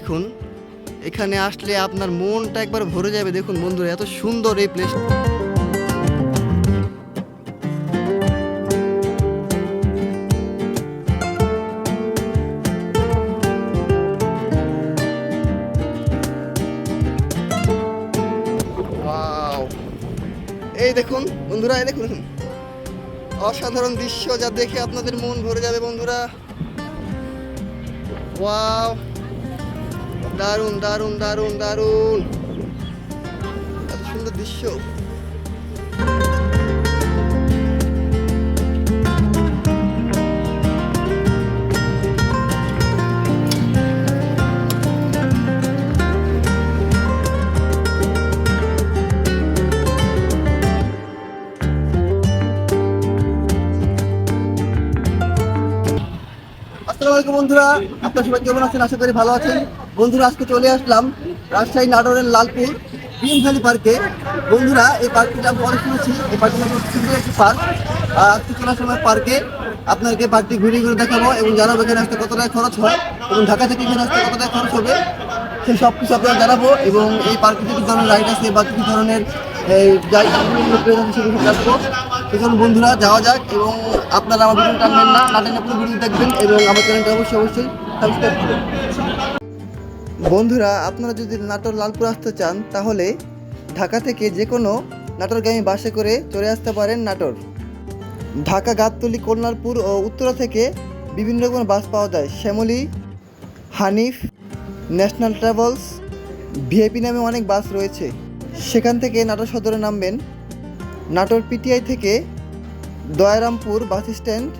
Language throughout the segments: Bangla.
দেখুন, এখানে আসলে আপনার মনটা একবার ভরে যাবে। দেখুন বন্ধুরা, এত সুন্দর এই প্লেস! এই দেখুন, বন্ধুরা, এই দেখুন। অসাধারণ দৃশ্য যা দেখে আপনাদের মন ভরে যাবে, বন্ধুরা। ওয়াও দারুণ দারুণ দারুণ দারুণ। এত সুন্দর দৃশ্য। আলাইকুম বন্ধুরা। আপনার সবাই কেমন আছেন? আশা করি ভালো আছেন। বন্ধুরা, আজকে চলে আসলাম রাজশাহী নাটোরের লালপুর গ্রিন ভ্যালি পার্কে। বন্ধুরা, এই পার্কটি আমি অনেক শুনেছি। এই পার্কটি খুব সুন্দর একটি পার্ক। আজকে চলে আসলাম এই পার্কে। আপনাদেরকে পার্কটি ঘুরে ঘুরে দেখাবো এবং জানাব এখানে আসতে কত খরচ হয় এবং ঢাকা থেকে এখানে আসতে কত খরচ হবে সেই সব কিছু আপনারা জানাব এবং এই পার্কে কি ধরনের রাইড আছে বা কী ধরনের বন্ধুরা, যাওয়া যাক এবং আপনারা আমার ভিডিও টানবেন না। না টেনে পুরো ভিডিও দেখবেন এবং আমার চ্যানেলটা অবশ্যই অবশ্যই সাবস্ক্রাইব করবেন। বন্ধুরা, আপনারা যদি নাটোর লালপুর আসতে চান, তাহলে ঢাকা থেকে যে কোনো নাটোরগামী বাসে করে চলে আসতে পারেন নাটোর। ঢাকা, গাবতলি কল্যাণপুর ও উত্তরা থেকে বিভিন্ন রকমের বাস পাওয়া যায়। Shyamoli, Hanif, National Travels, VIP নামে অনেক বাস রয়েছে। সেখান থেকে নাটোর সদরে নামবেন। নাটোর পিটিআই থেকে দয়ারামপুর বাস স্ট্যান্ড,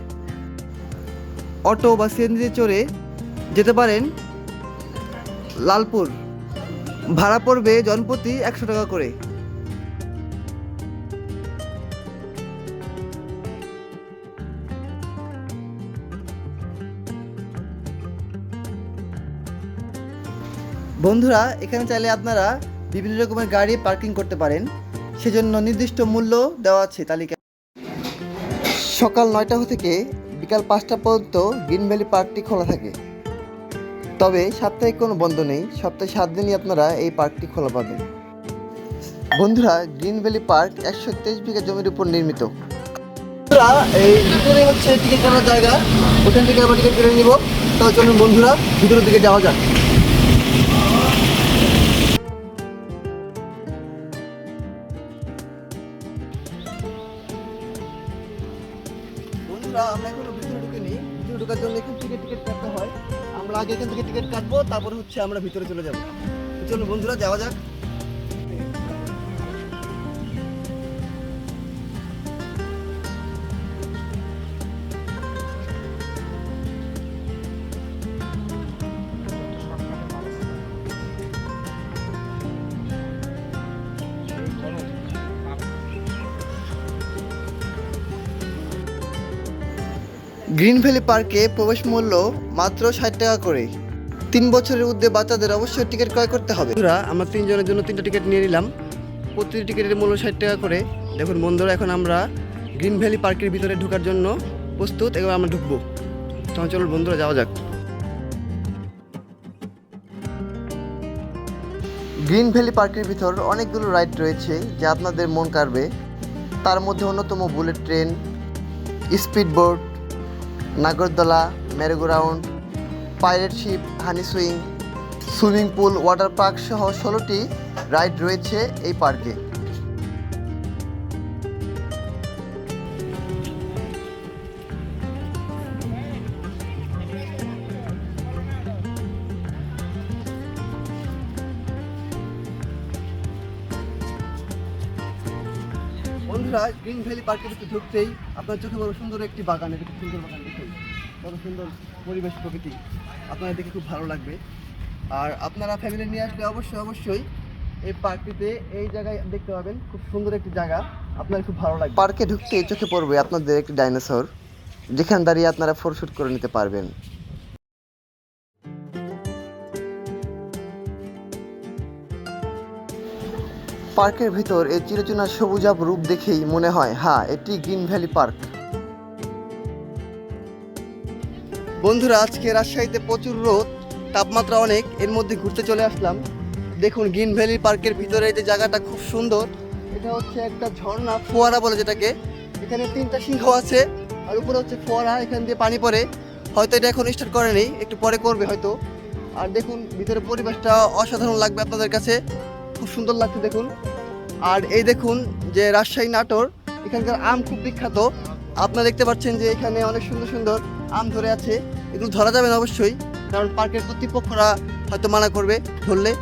অটো বা সিএনজিতে চড়ে যেতে পারেন। লালপুর। ভাড়া পড়বে জনপ্রতি একশো টাকা করে। বন্ধুরা, এখানে চাইলে আপনারা বিভিন্ন রকমের গাড়ি পার্কিং করতে পারেন। সেজন্য নির্দিষ্ট মূল্য দেওয়া আছে তালিকা সকাল নয়টা থেকে বিকাল পাঁচটা পর্যন্ত গ্রিন ভ্যালি পার্কটি খোলা থাকে। তবে সাপ্তাহিক কোনো বন্ধ নেই। সপ্তাহে সাত দিনই আপনারা এই পার্কটি খোলা পাবেন। বন্ধুরা, গ্রিন ভ্যালি পার্ক একশো তেইশ বিঘা জমির উপর নির্মিত। এই হচ্ছে টিকিট কাটার জায়গা। ওখান থেকে আমরা টিকিট কেটে তাহলে বন্ধুরা, ভিতরের দিকে যাওয়া ভিতরে ঢুকিনি। ভিতরে জন্য এখান থেকে টিকিট কাটতে হয়। আমরা আগে এখান থেকে টিকিট কাটবো, তারপরে হচ্ছে আমরা ভিতরে চলে যাব। চলুন বন্ধুরা, যাওয়া যাক। গ্রিন ভ্যালি পার্কে প্রবেশ মূল্য মাত্র ষাট টাকা করে তিন বছরের ঊর্ধ্বে বাচ্চাদের অবশ্যই টিকিট ক্রয় করতে হবে। আমরা তিনজনের জন্য তিনটা টিকিট নিয়ে নিলাম। প্রতিটি টিকিটের মূল্য ষাট টাকা করে। দেখুন বন্ধুরা এখন আমরা গ্রিন ভ্যালি পার্কের ভিতরে ঢোকার জন্য প্রস্তুত এবার আমরা ঢুকবো। তখন চলুন বন্ধুরা যাওয়া যাক। গ্রিন ভ্যালি পার্কের ভিতর অনেকগুলো রাইড রয়েছে যা আপনাদের মন কাড়বে। তার মধ্যে অন্যতম বুলেট ট্রেন স্পিড বোট নাগরদোলা, merry go round, pirate ship, honey swing, swimming pool, water park সহ ষোলোটি রাইড রয়েছে এই পার্কে। বন্ধুরা, গ্রিন ভ্যালি পার্কের ভিতরে ঢুকতেই আপনার চোখে বড় সুন্দর একটি বাগান, এটা সুন্দর বাগান। কত সুন্দর পরিবেশ প্রকৃতি। আপনারা দেখে খুব ভালো লাগবে। আর আপনারা ফ্যামিলি নিয়ে আসলে অবশ্যই অবশ্যই এই পার্কটিতে এই জায়গায় দেখতে পাবেন খুব সুন্দর একটি জায়গা। আপনার খুব ভালো লাগবে। পার্কে ঢুকতে চোখে পড়বে আপনাদের একটি ডাইনোসর। যেখানে দাঁড়িয়ে আপনারা ফটোশ্যুট করে নিতে পারবেন। পার্কের ভিতর এই চিরচেনা সবুজাব রূপ দেখেই মনে হয় হ্যাঁ এটি গ্রিন ভ্যালি পার্ক। বন্ধুরা, আজকে রাজশাহীতে প্রচুর রোদ, তাপমাত্রা অনেক, এর মধ্যে ঘুরতে চলে আসলাম। দেখুন, গ্রিন ভ্যালি পার্কের ভিতরে যে জায়গাটা খুব সুন্দর, এটা হচ্ছে একটা ঝর্ণা, ফোয়ারা বলে যেটাকে। এখানে তিনটা সিংহ আছে, আর উপরে হচ্ছে ফোয়ারা, এখান দিয়ে পানি পড়ে। হয়তো এটা এখন স্টার্ট করেনি, একটু পরে করবে হয়তো। আর দেখুন, ভিতরে পরিবেশটা অসাধারণ লাগবে আপনাদের কাছে। খুব সুন্দর লাগছে, দেখুন। আর এই দেখুন যে রাজশাহী নাটোর, এখানকার আম খুব বিখ্যাত। আপনারা দেখতে পাচ্ছেন যে এখানে অনেক সুন্দর সুন্দর আম ধরে আছে, এগুলো ধরা যাবে না অবশ্যই, কারণ পার্কের কর্তৃপক্ষরা হয়তো মানা করবে, ধরলে।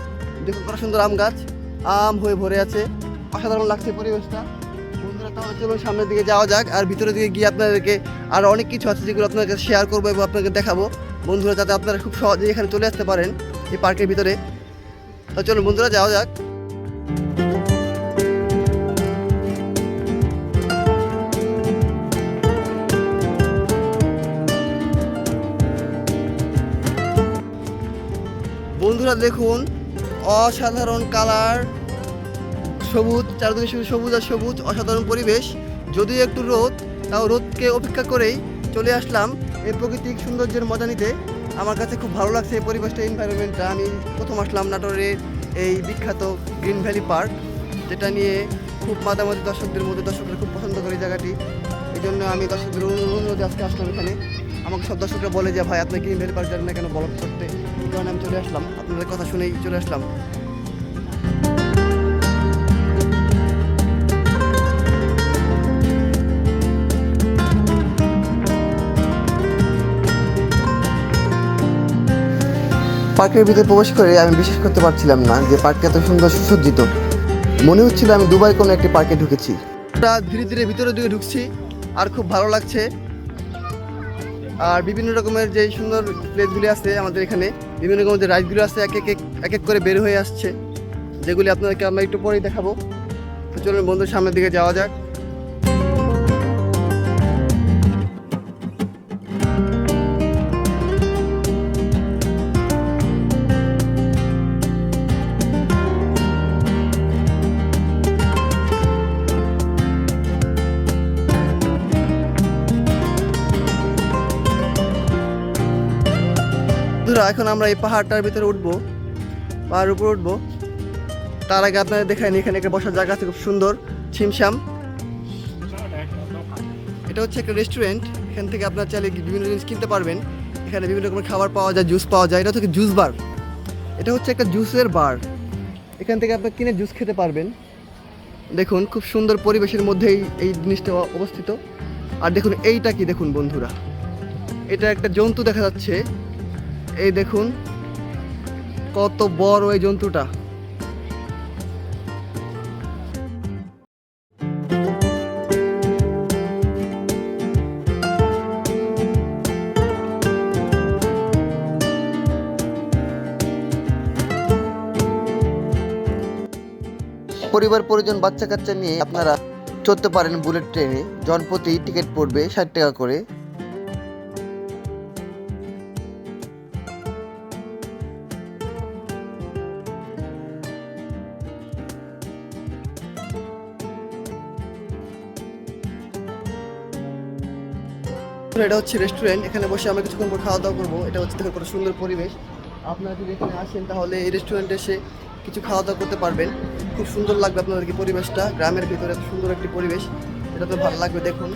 দেখুন কত সুন্দর আম গাছ, আম হয়ে ভরে আছে। অসাধারণ লাগছে পরিবেশটা। বন্ধুরা, তাহলে চলুন সামনের দিকে যাওয়া যাক, আর ভিতরের দিকে গিয়ে আপনাদেরকে আর অনেক কিছু আছে যেগুলো আপনাদের কাছে শেয়ার করব এবং আপনাকে দেখাবো। বন্ধুরা, যাতে আপনারা খুব সহজেই এখানে চলে আসতে পারেন এই পার্কের ভিতরে। তো চলুন বন্ধুরা, যাওয়া যাক। বন্ধুরা দেখুন, অসাধারণ কালার, সবুজ, চারদিকে শুধু সবুজ আর সবুজ, অসাধারণ পরিবেশ। যদিও একটু রোদ, তাও রোদকে অপেক্ষা করেই চলে আসলাম এই প্রাকৃতিক সৌন্দর্যের মজা নিতে। আমার কাছে খুব ভালো লাগছে এই পরিবেশটা এনভায়রনমেন্টটা আমি প্রথম আসলাম নাটোরের এই বিখ্যাত গ্রিন ভ্যালি পার্ক, যেটা নিয়ে খুব মাঝামাঝি দর্শকদের মধ্যে, দর্শকরা খুব পছন্দ করে জায়গাটি। এই জন্য আমি দর্শকদের অনুরোধে আজকে আসলাম এখানে। আমাকে সব দর্শকরা বলে যে, ভাই, আপনি গ্রিন ভ্যালি পার্ক যাবেন না কেন? ব্লগ করতে কারণে আমি চলে আসলাম। আপনাদের কথা শুনেই চলে আসলাম। পার্কের ভিতরে প্রবেশ করে আমি বিশ্বাস করতে পারছিলাম না যে পার্কটা এত সুন্দর সুসজ্জিত। মনে হচ্ছিল আমি দুবাই কোনো একটি পার্কে ঢুকেছি। ধীরে ধীরে ভিতরের দিকে ঢুকছি, আর খুব ভালো লাগছে আর বিভিন্ন রকমের যে সুন্দর প্লেসগুলি আছে আমাদের এখানে, বিভিন্ন রকমের যে রাইডগুলো আছে, এক এক এক- এক করে বের হয়ে আসছে। যেগুলি আপনাদেরকে আমরা একটু পরেই দেখাবো। চলুন বন্ধুর সামনের দিকে যাওয়া যাক। বন্ধুরা, এখন আমরা এই পাহাড়টার ভিতরে উঠবো, পাহাড়ের উপর উঠবো। তার আগে আপনাদের দেখায়নি এখানে একটা বসার জায়গা আছে, খুব সুন্দর, ছিমছাম। এটা হচ্ছে একটা রেস্টুরেন্ট এখান থেকে আপনার চাইলে বিভিন্ন জিনিস কিনতে পারবেন। এখানে বিভিন্ন রকমের খাবার পাওয়া যায় জুস পাওয়া যায়, এটা হচ্ছে জুস বার এটা হচ্ছে একটা জুসের বার এখান থেকে আপনি কিনে জুস খেতে পারবেন। দেখুন, খুব সুন্দর পরিবেশের মধ্যেই এই জিনিসটা অবস্থিত। আর দেখুন, এইটা কি দেখুন বন্ধুরা। এটা একটা জন্তু দেখা যাচ্ছে। এই দেখুন, কত বড় এই জন্তুটা। পরিবার পরিজন বাচ্চা কাচ্চা নিয়ে আপনারা চড়তে পারেন বুলেট ট্রেনে। জনপ্রতি টিকিট পড়বে ষাট টাকা করে। এটা হচ্ছে রেস্টুরেন্ট এখানে বসে আমরা কিছুক্ষণ পর খাওয়া দাওয়া করব। এটা হচ্ছে দেখুন কত সুন্দর পরিবেশ। আপনারা যদি এখানে আসেন তাহলে এই রেস্টুরেন্টে এসে কিছু খাওয়া দাওয়া করতে পারবেন। খুব সুন্দর লাগবে আপনাদেরকে পরিবেশটা। গ্রামের ভিতরে সুন্দর একটি পরিবেশ। এটা তো ভালো লাগবে দেখুন।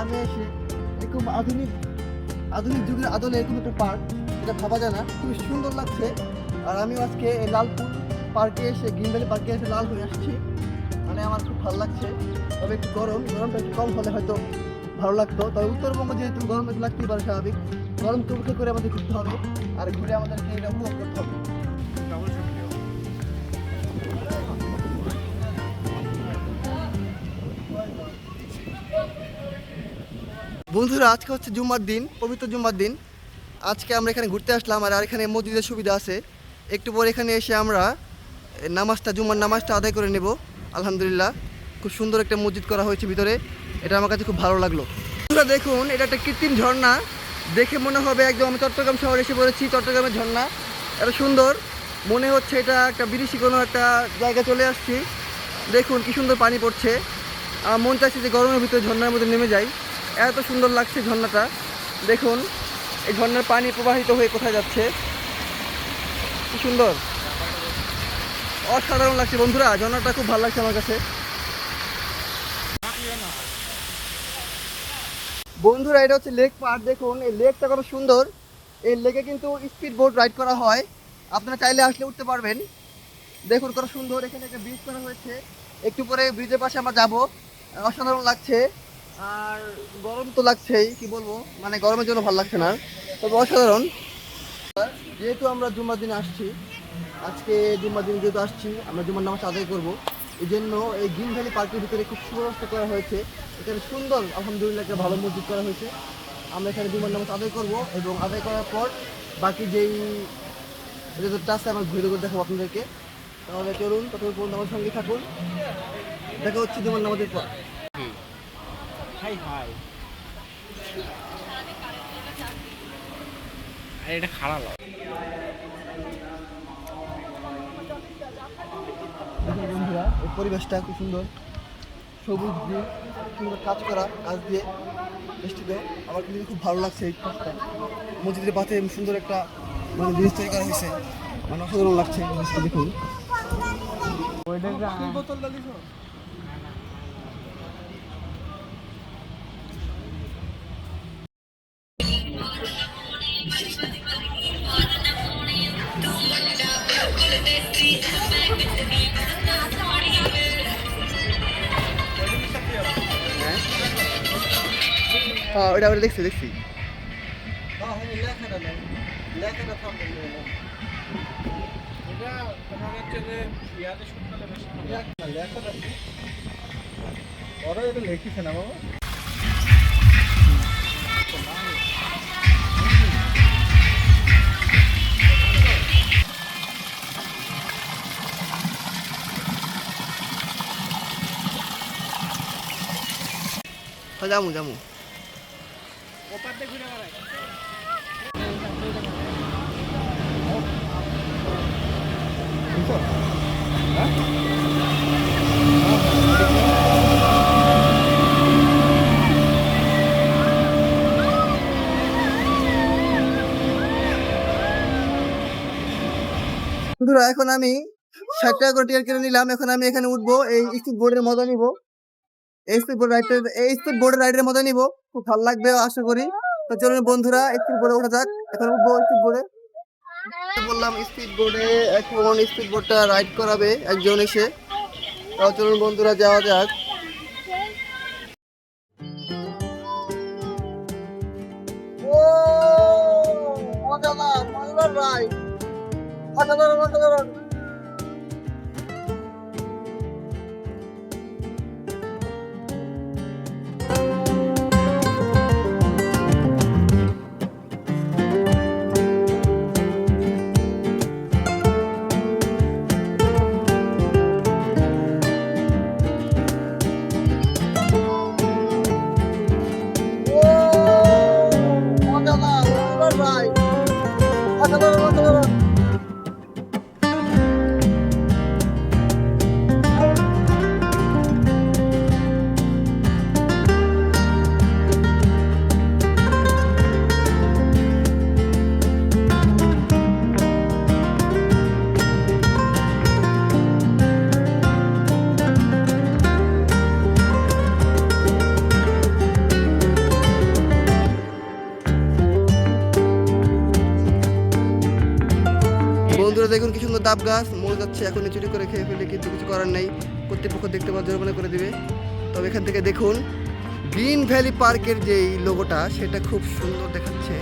গ্রামে এসে এরকম আধুনিক আধুনিক যুগের আদলে এরকম একটা পার্ক এটা ভাবা যায় না। খুবই সুন্দর লাগছে। আর আমি আজকে এই লালপুর পার্কে এসে, গ্রিন ভ্যালি পার্কে এসে লাল হয়ে আসছি। মানে আমার খুব ভালো লাগছে। তবে একটু গরম, গরমটা একটু কম হলে হয়তো ভালো লাগতো। তবে উত্তরবঙ্গ যেহেতু গরম একটু লাগতেই পারে স্বাভাবিক। গরমকে উপেক্ষা করে আমাদের ঘুরতে হবে। আর ঘুরে আমাদেরকে এটা উপভোগ করতে হবে। বন্ধুরা, আজকে হচ্ছে জুম্মার দিন, পবিত্র জুম্মার দিন। আজকে আমরা এখানে ঘুরতে আসলাম আর এখানে মসজিদের সুবিধা আছে। একটু পরে এখানে এসে আমরা নামাজটা, জুম্মার নামাজটা আদায় করে নেব, আলহামদুলিল্লাহ। খুব সুন্দর একটা মসজিদ করা হয়েছে ভিতরে, এটা আমার কাছে খুব ভালো লাগল। বন্ধুরা, দেখুন, এটা একটা কৃত্রিম ঝর্ণা। দেখে মনে হবে একদম আমি চট্টগ্রাম শহরে এসে পড়েছি, চট্টগ্রামের ঝর্ণা। এত সুন্দর, মনে হচ্ছে এটা একটা বিদেশি কোনো একটা জায়গায় চলে আসছি। দেখুন, কি সুন্দর পানি পড়ছে। মন চাইছে যে গরমের ভিতরে ঝর্ণার মধ্যে নেমে যাই। এত সুন্দর লাগছে ঝর্ণাটা। দেখুন, এই ঝর্ণার পানি প্রবাহিত হয়ে কোথায় যাচ্ছে। কি সুন্দর। অসাধারণ লাগছে বন্ধুরা, ঝর্ণাটা খুব ভালো লাগছে আমার কাছে। বন্ধুরা, এটা হচ্ছে লেক পার্ক দেখুন, এই লেকটা কত সুন্দর। এই লেকে কিন্তু স্পিড বোট রাইড করা হয়। আপনারা চাইলে আসলে উঠতে পারবেন। দেখুন কত সুন্দর, এখানে একটা ব্রিজ করা হয়েছে। একটু পরে ব্রিজের পাশে আমরা যাব। অসাধারণ লাগছে। আর গরম তো লাগছেই, কি বলব? মানে গরমের জন্য ভালো লাগছে না। তবে অসাধারণ। যেহেতু আমরা জুম্মার দিনে আসছি, আজকে জুম্মার দিন যেহেতু আসছি, আমরা জুম্মার নামাজ আদায় করব। এই জন্য এই গ্রিন ভ্যালি পার্কের ভিতরে খুব সুব্যবস্থা করা হয়েছে। এখানে সুন্দর, আলহামদুলিল্লাহ, একটা ভালো মসজিদ করা হয়েছে। আমরা এখানে জুম্মার নামাজ আদায় করব এবং আদায় করার পর বাকি যেই রেজল্টটা আছে, আমরা ঘুরে ঘুরে দেখাবো আপনাদেরকে। তাহলে চলুন পর্যন্ত আমার সঙ্গে থাকুন। দেখা হচ্ছে জুম্মার নামাজের পর। হাই হাই আরে এটা খারাপ বন্ধুরা এই পরিবেশটা খুব সুন্দর। সবুজ দিয়ে সুন্দর কাজ করা কাজ দিয়ে বেষ্টিত। আমার কিন্তু খুব ভালো লাগছে এই কাজটা। মসজিদের পাশে সুন্দর একটা মানে জিনিস তৈরি করা হয়েছে। মানে অসাধারণ লাগছে জিনিসটা দেখুন। হ্যাঁ ওটা ওটা দেখছি দেখছি ওরা এটা লিখিছে না বাবা যামু যামু ওপার এখন আমি ষাট টাকা করে টিকিট কিনে নিলাম। এখন আমি এখানে উঠবো, এই স্পিড বোর্ডের মজা নিব। স্পিড বোর্ড রাইডের এই স্পিড বোর্ডের রাইডের মজা নিব। খুব ভালো লাগবে, আশা করি। তো চলুন বন্ধুরা স্পিড বোর্ডে ওঠা যাক। এখন উঠবো বোর্ডে বললাম স্পিড বোর্ডে এখন বোর্ডটা রাইড করাবে একজন এসে। তাও চলুন বন্ধুরা, যাওয়া যাক। ও ডাব গাছ, মরে যাচ্ছে এখন চুরি করে খেয়ে ফেলে, কিন্তু কিছু করার নেই। কর্তৃপক্ষ দেখতে পাওয়া জরিমানা করে দিবে। তবে এখান থেকে দেখুন, গ্রিন ভ্যালি পার্কের যেই লোগোটা, সেটা খুব সুন্দর দেখাচ্ছে।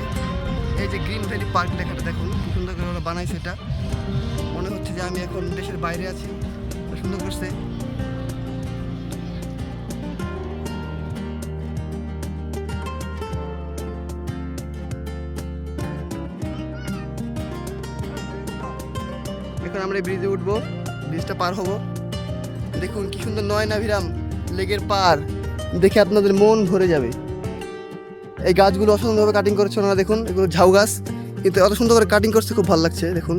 এই যে গ্রিন ভ্যালি পার্ক লেখাটা দেখুন সুন্দর করে ওরা বানাইছে এটা। মনে হচ্ছে যে আমি এখন দেশের বাইরে আছি। সুন্দর করছে। আমরা ব্রিজে উঠবো ব্রিজটা পার হব। দেখুন কি সুন্দর নয় না ভিরাম লেকের পার। দেখে আপনাদের মন ভরে যাবে। এই গাছগুলো অসুন্দরভাবে কাটিং করছে ওনারা, দেখুন। এগুলো ঝাউ গাছ। কিন্তু এত সুন্দর করে কাটিং করছে, খুব ভালো লাগছে, দেখুন।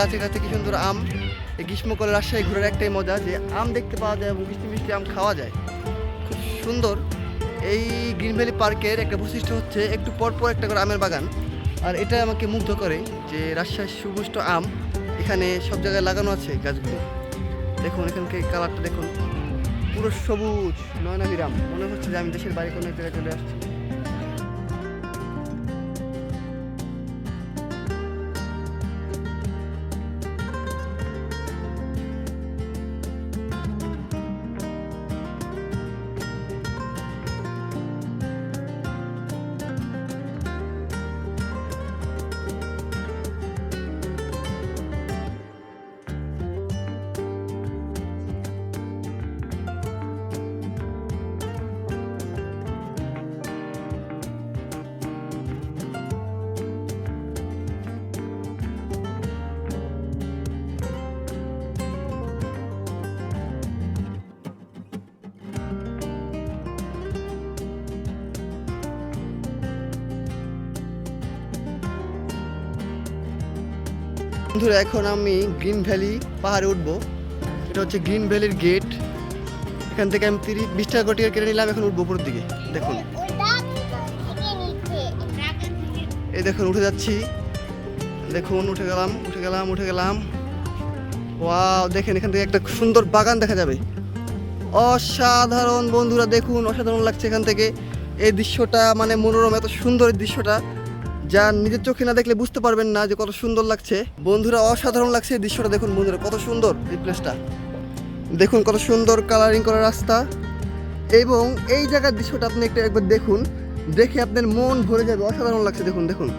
গাছে গাছে কি সুন্দর আম। এই গ্রীষ্মকালে রাজশাহী ঘোরার একটাই মজা যে আম দেখতে পাওয়া যায় এবং মিষ্টি মিষ্টি আম খাওয়া যায়। খুব সুন্দর। এই গ্রিন ভ্যালি পার্কের একটা বৈশিষ্ট্য হচ্ছে একটু পর পর একটা করে আমের বাগান। আর এটা আমাকে মুগ্ধ করে যে রাজশাহী সুপুষ্ট আম এখানে সব জায়গায় লাগানো আছে গাছগুলো। দেখুন, এখানকে কালারটা দেখুন। পুরো সবুজ, নয়নাভিরাম। মনে হচ্ছে যে আমি দেশের বাইরে কোনো এক জায়গায় চলে আসছি। বন্ধুরা, এখন আমি গ্রিন ভ্যালি পাহাড়ে উঠবো। এটা হচ্ছে গ্রিন ভ্যালির গেট। এখান থেকে আমি তিরিশ, বিশ টাকা টিকিট কেটে নিলাম, এখন উঠবো উপরের দিকে। দেখুন। এই দেখুন, উঠে যাচ্ছি। দেখুন, উঠে গেলাম উঠে গেলাম উঠে গেলাম। ওয়াও, দেখেন, এখান থেকে একটা সুন্দর বাগান দেখা যাবে। অসাধারণ বন্ধুরা, দেখুন, অসাধারণ লাগছে এখান থেকে। এই দৃশ্যটা মানে মনোরম, এত সুন্দর দৃশ্যটা। যা নিজের চোখে না দেখলে বুঝতে পারবেন না যে কত সুন্দর লাগছে। বন্ধুরা, অসাধারণ লাগছে এই দৃশ্যটা। দেখুন বন্ধুরা, কত সুন্দর এই প্লেসটা দেখুন কত সুন্দর কালারিং করা রাস্তা। এবং এই জায়গার দৃশ্যটা আপনি একটু একবার দেখুন। দেখে আপনার মন ভরে যাবে। অসাধারণ লাগছে, দেখুন দেখুন।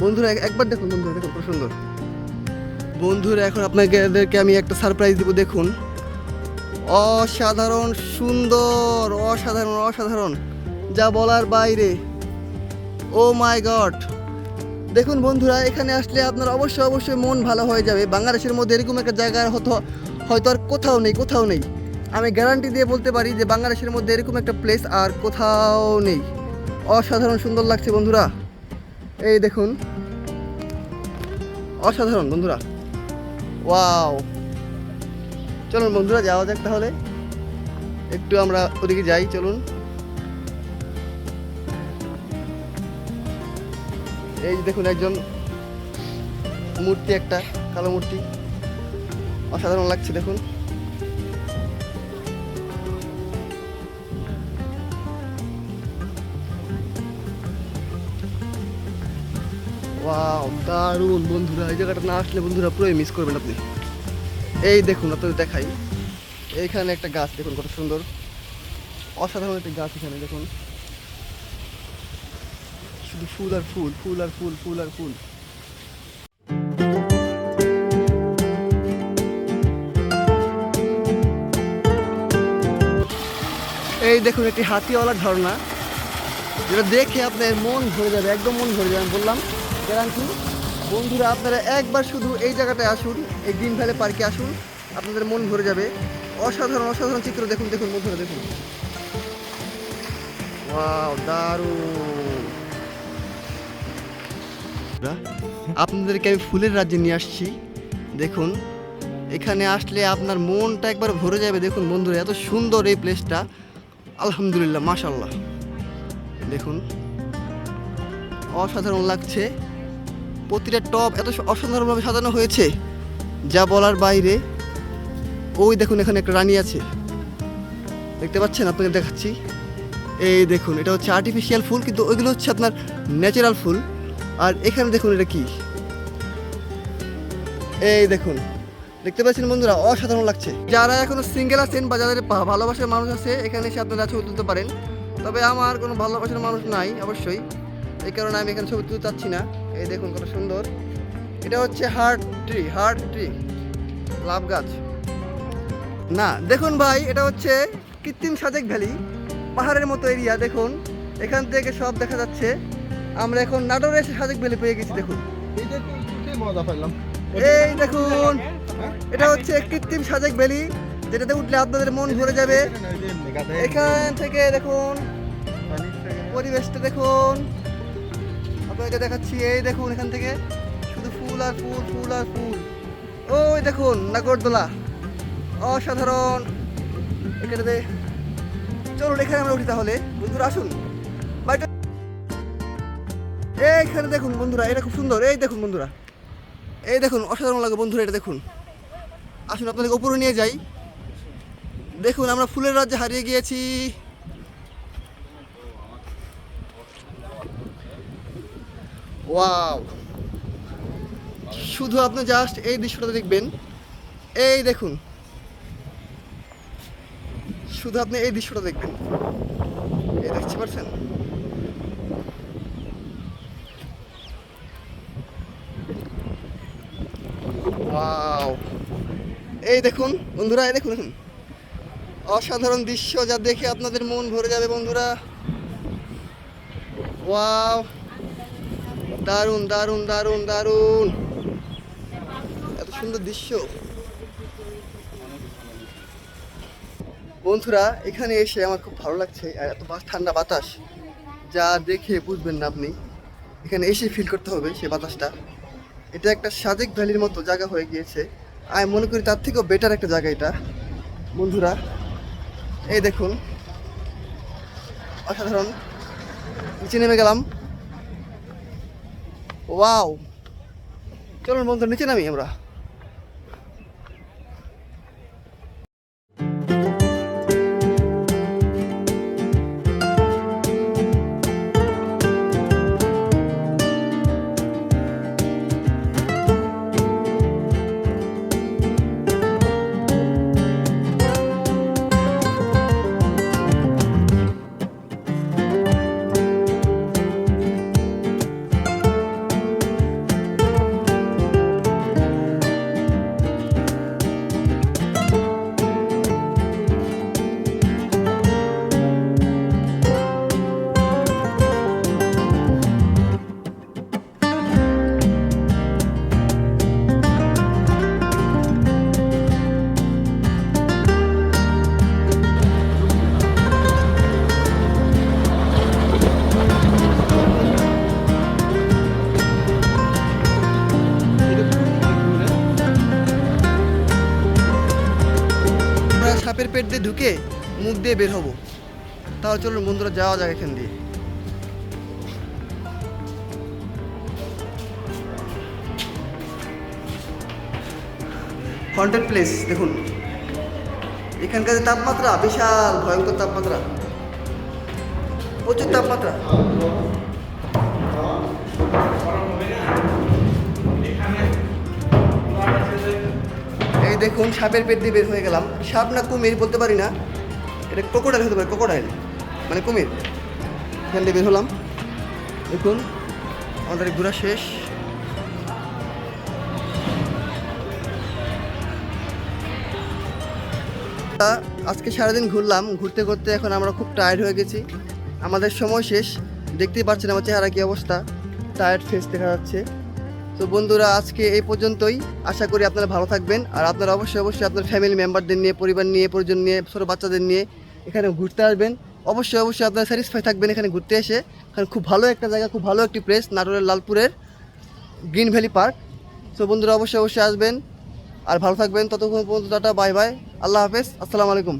বন্ধুরা, এক- একবার দেখুন, বন্ধুরা, দেখুন কত সুন্দর। বন্ধুরা, এখন আপনাদেরকে আমি একটা সারপ্রাইজ দিব, দেখুন। অসাধারণ, সুন্দর, অসাধারণ অসাধারণ। যা বলার বাইরে। ও মাই গড দেখুন বন্ধুরা, এখানে আসলে আপনার অবশ্যই অবশ্যই মন ভালো হয়ে যাবে। বাংলাদেশের মধ্যে এরকম একটা জায়গা হয়তো হয়তো আর কোথাও নেই কোথাও নেই। আমি গ্যারান্টি দিয়ে বলতে পারি যে বাংলাদেশের মধ্যে এরকম একটা প্লেস আর কোথাও নেই। অসাধারণ সুন্দর লাগছে বন্ধুরা। এই দেখুন। অসাধারণ বন্ধুরা। ওয়াও চলুন বন্ধুরা, যাওয়া যাক তাহলে। একটু আমরা ওদিকে যাই, চলুন। এই দেখুন একজন মূর্তি, একটা কালো মূর্তি। অসাধারণ লাগছে, দেখুন। ওয়াও, দারুণ বন্ধুরা, এই জায়গাটা না আসলে বন্ধুরা পুরোই মিস করবেন আপনি। এই দেখুন, আপনাদের দেখাই। এইখানে একটা গাছ, দেখুন কত সুন্দর। অসাধারণ একটা গাছ এখানে, দেখুন। ফুল আর ফুল ফুল আর ফুল ফুল আর ফুল। এই দেখুন, একটি হাতিওয়ালা ঝর্ণা। যেটা দেখে আপনার মন ভরে যাবে, একদম মন ভরে যাবে বললাম। গ্যারান্টি বন্ধুরা, আপনারা একবার শুধু এই জায়গাটায় আসুন, এই গ্রিন ভ্যালি পার্কে আসুন, আপনাদের মন ভরে যাবে। অসাধারণ অসাধারণ চিত্র দেখুন দেখুন বন্ধুরা দেখুন। দারুণ। আপনাদেরকে আমি ফুলের রাজ্যে নিয়ে আসছি। দেখুন, এখানে আসলে আপনার মনটা একবার ভরে যাবে। দেখুন বন্ধুরা, এত সুন্দর এই প্লেসটা আলহামদুলিল্লাহ মাশাল্লাহ দেখুন, অসাধারণ লাগছে। প্রতিটা টব এত অসাধারণভাবে সাজানো হয়েছে, যা বলার বাইরে। ওই দেখুন, এখানে একটা রানী আছে। দেখতে পাচ্ছেন? আপনাকে দেখাচ্ছি। এই দেখুন, এটা হচ্ছে আর্টিফিশিয়াল ফুল, কিন্তু ওইগুলো হচ্ছে আপনার ন্যাচারাল ফুল। আর এখানে দেখুন এটা কি? এই দেখুন, দেখতে পাচ্ছেন বন্ধুরা, অসাধারণ লাগছে। যারা এখনও সিঙ্গেল আছেন বা যাদের ভালোবাসার মানুষ আছে, এখানে এসে আপনারা ছবি তুলতে পারেন। তবে আমার কোনো ভালোবাসার মানুষ নাই, অবশ্যই। এই কারণে আমি এখানে ছবি তুলতে চাচ্ছি না। এই দেখুন কত সুন্দর। এটা হচ্ছে heart tree heart tree love গাছ। না, দেখুন ভাই, এটা হচ্ছে কৃত্রিম সাজেক ভ্যালি, পাহাড়ের মতো এরিয়া, দেখুন। এখান থেকে সব দেখা যাচ্ছে। আমরা এখন নাটোরে এসে সাজেক ভ্যালি পেয়ে গেছি দেখুন। মজা পাইলাম। এই দেখুন এটা হচ্ছে কৃত্রিম সাজেক ভ্যালি যেটাতে উঠলে আপনাদের মন ভরে যাবে। এখান থেকে দেখুন পরিবেশটা দেখুন। আপনাকে দেখাচ্ছি এই দেখুন এখান থেকে। শুধু ফুল আর ফুল ফুল আর ফুল। ওই দেখুন নাগরদোলা। অসাধারণ। এখানে চলুন এখানে আমরা উঠি তাহলে। বন্ধুরা আসুন। এইখানে দেখুন বন্ধুরা এটা খুব সুন্দর, এই দেখুন বন্ধুরা। এই দেখুন, অসাধারণ লাগে বন্ধুরা, এটা দেখুন। আসুন আপনাদের উপরে নিয়ে যাই। দেখুন, আমরা ফুলের রাজ্যে হারিয়ে গিয়েছি। ওয়াও। শুধু আপনি জাস্ট এই দৃশ্যটা দেখবেন। এই দেখুন। শুধু আপনি এই দৃশ্যটা দেখবেন। এই দেখতে পারছেন ওয়াও এই দেখুন, বন্ধুরা, এই দেখুন। দেখুন অসাধারণ দৃশ্য যা দেখে আপনাদের মন ভরে যাবে, বন্ধুরা। ওয়াও দারুণ দারুণ দারুণ দারুণ। এত সুন্দর দৃশ্য। বন্ধুরা, এখানে এসে আমার খুব ভালো লাগছে, আর এত ঠান্ডা বাতাস, যা দেখে বুঝবেন না আপনি। এখানে এসে ফিল করতে হবে সেই বাতাসটা। এটা একটা সাজেক ভ্যালির মতো জায়গা হয়ে গিয়েছে। আমি মনে করি তার থেকেও বেটার একটা জায়গা এটা। বন্ধুরা, এই দেখুন। অসাধারণ। নিচে নেমে গেলাম। ওয়াও। চলুন বন্ধুরা, নিচে নামি আমরা। দিয়ে বের হব। তাহলে চলুন বন্ধুরা, যাওয়া যাক এখান দিয়ে। হন্টেড প্লেস দেখুন। এখানকার যে তাপমাত্রা, বিশাল ভয়ঙ্কর তাপমাত্রা। প্রচুর তাপমাত্রা। এই দেখুন, সাপের পেট দিয়ে বের হয়ে গেলাম। সাপ না কুমির বলতে পারি না। এটা হতে পারে ক্রোকোডাইল মানে কুমির। এখান দিয়ে বের হলাম। দেখুন আমাদের ঘোরা শেষ। আজকে সারাদিন ঘুরলাম। ঘুরতে ঘুরতে এখন আমরা খুব টায়ার্ড হয়ে গেছি। আমাদের সময় শেষ। দেখতেই পাচ্ছেন আমার চেহারা কি অবস্থা। টায়ার্ড ফেস দেখা যাচ্ছে। তো বন্ধুরা, আজকে এই পর্যন্তই। আশা করি আপনারা ভালো থাকবেন। আর আপনারা অবশ্যই অবশ্যই আপনার ফ্যামিলি মেম্বারদের নিয়ে, পরিবার নিয়ে, পরিজন নিয়ে, ছোটো বাচ্চাদের নিয়ে এখানে ঘুরতে আসবেন। অবশ্যই অবশ্যই আপনারা স্যাটিসফাই থাকবেন এখানে ঘুরতে এসে। কারণ খুব ভালো একটা জায়গা, খুব ভালো একটি প্লেস নাটোরের লালপুরের গ্রিন ভ্যালি পার্ক। তো বন্ধুরা, অবশ্যই অবশ্যই আসবেন। আর ভালো থাকবেন। ততক্ষণ পর্যন্ত টাটা, বাই বাই। আল্লাহ হাফেজ। আসসালামু আলাইকুম।